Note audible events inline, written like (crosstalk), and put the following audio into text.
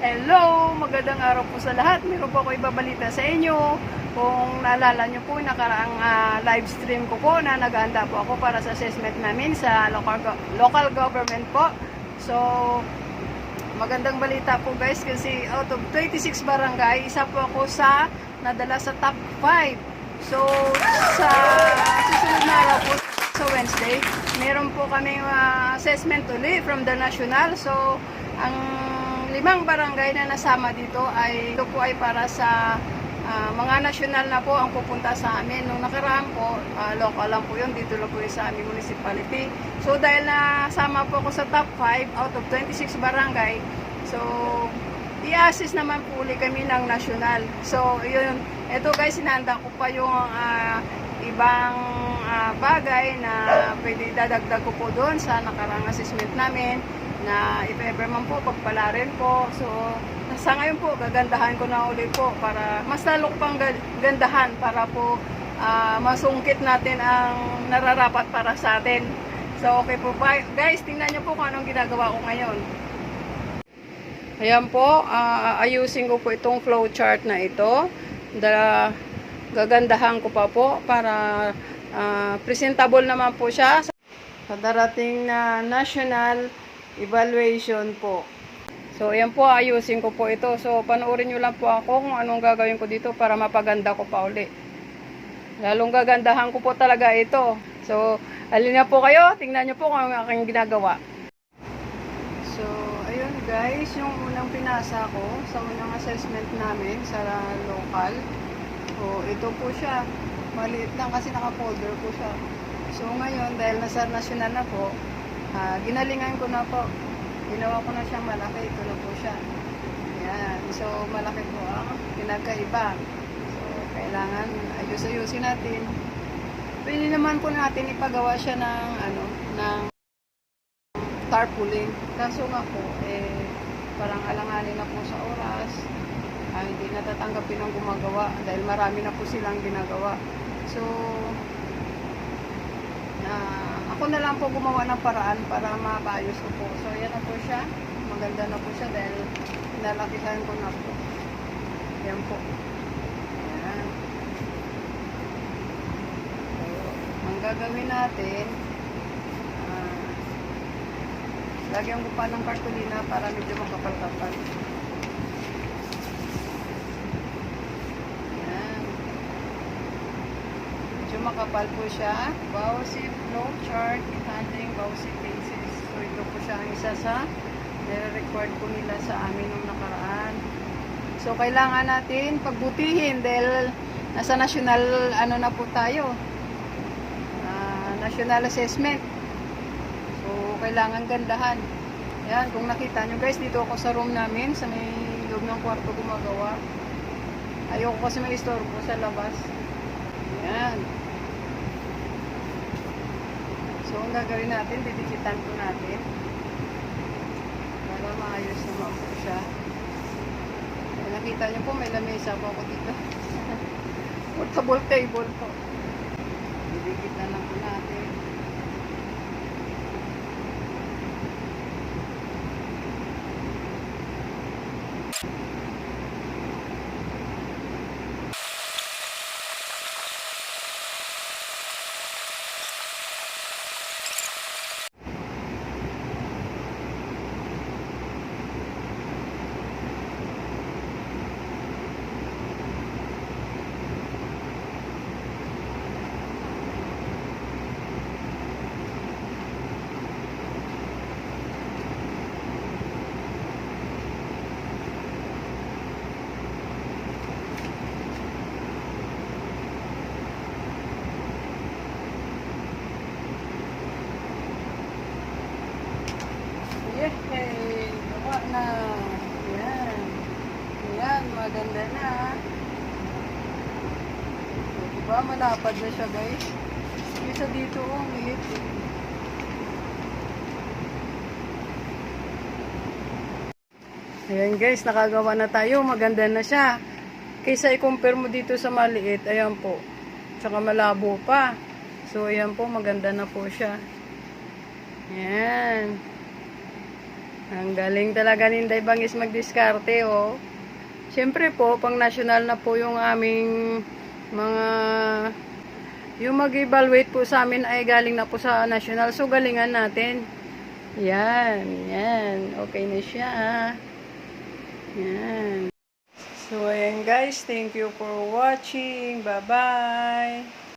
Hello! Magandang araw po sa lahat. Meron po ako ibabalita sa inyo. Kung naalala nyo po, nakaraang ah, live stream ko po na nag-aanda po ako para sa assessment namin sa local, go- local government po. So, magandang balita po guys kasi out of 26 barangay, isa po ako sa nadala sa top 5. So, sa susunod na araw po, sa Wednesday, meron po kaming ah, assessment uli from the national. So, ang limang barangay na nasama dito ay ito po ay para sa ah, mga national na po ang pupunta sa amin. Nung nakaraan po, ah, local lang po yun, dito lang po yun sa aming municipality. So dahil nasama po ako sa top 5 out of 26 barangay, so i-assist naman po uli kami ng national. So yun, ito guys, sinanda ko pa yung ah, ibang ah, bagay na pwede dadagdag ko po doon sa nakarang assessment namin na if ever man po, pagpala rin po. So, sa ngayon po, gagandahan ko na ulit po para mas lalo pang ga- gandahan para po ah, masungkit natin ang nararapat para sa atin. So, okay po? Guys, tingnan nyo po kung anong ginagawa ko ngayon. Ayan po, ah, ayusin ko po itong flow chart na ito. Da, gagandahan ko pa po para ah, presentable naman po siya sa darating na national evaluation po. So, ayan po, ayusin ko po ito. So, panoorin nyo lang po ako kung anong gagawin ko dito para mapaganda ko pa uli. Lalong gagandahan ko po talaga ito. So, alin na po kayo, tingnan nyo po kung ang aking ginagawa. So, ayun guys, yung unang pinasa ko sa unang assessment namin sa local. So, ito po siya. Maliit lang kasi naka-folder po siya. So, ngayon, dahil nasa national na po, ah, ginalingan ko na po. Ginawa ko na siyang malaki. Ito na po siya. Ayan. So, malaki po ang pinagkaiba. So, kailangan ayus-ayusin natin. Pwede naman po natin ipagawa siya ng, ano, ng tarpaulin. Kaso nga po, eh, parang alanganin na po sa oras. Ah, hindi natatanggapin ang gumagawa dahil marami na po silang ginagawa. So, na ako na lang po gumawa ng paraan para mapaayos ko po. So, yan na po siya. Maganda na po siya dahil pinalakihan ko na po. Yan po. Yan. So, ang gagawin natin, ah, lagyan ko pa ng kartulina para medyo makapal-kapal. Yan. Medyo makapal po siya. Bawsi flow chart, handling bawsi cases. So, ito po siya ang isa sa nire-record po nila sa amin nung nakaraan. So, kailangan natin pagbutihin dahil nasa national, ano na po tayo, ah, national assessment. So, kailangan gandahan. Yan, kung nakita nyo guys, dito ako sa room namin, sa may loob ng kwarto gumagawa. Ayoko kasi may istorbo sa labas. Yan. So, ang gagawin natin, didikitan po natin. Para maayos naman po siya. Kung nakita nyo po, may lamesa po ako dito. (laughs) Portable table po. Didikitan lang po natin. Na. Yan. Yan, maganda na. Diba, malapad na siya guys. Isa dito, oh, liit. eh. Ayan guys, nakagawa na tayo. Maganda na siya. Kaysa i-compare mo dito sa maliit, ayan po. Tsaka malabo pa. So, ayan po, maganda na po siya. Ayan. Ang galing talaga ni Inday Bangis magdiskarte, oh. Siyempre po, pang national na po yung aming mga... Yung mag-evaluate po sa amin ay galing na po sa national. So, galingan natin. Yan, yan. Okay na siya. Yan. So, ayan guys. Thank you for watching. Bye-bye.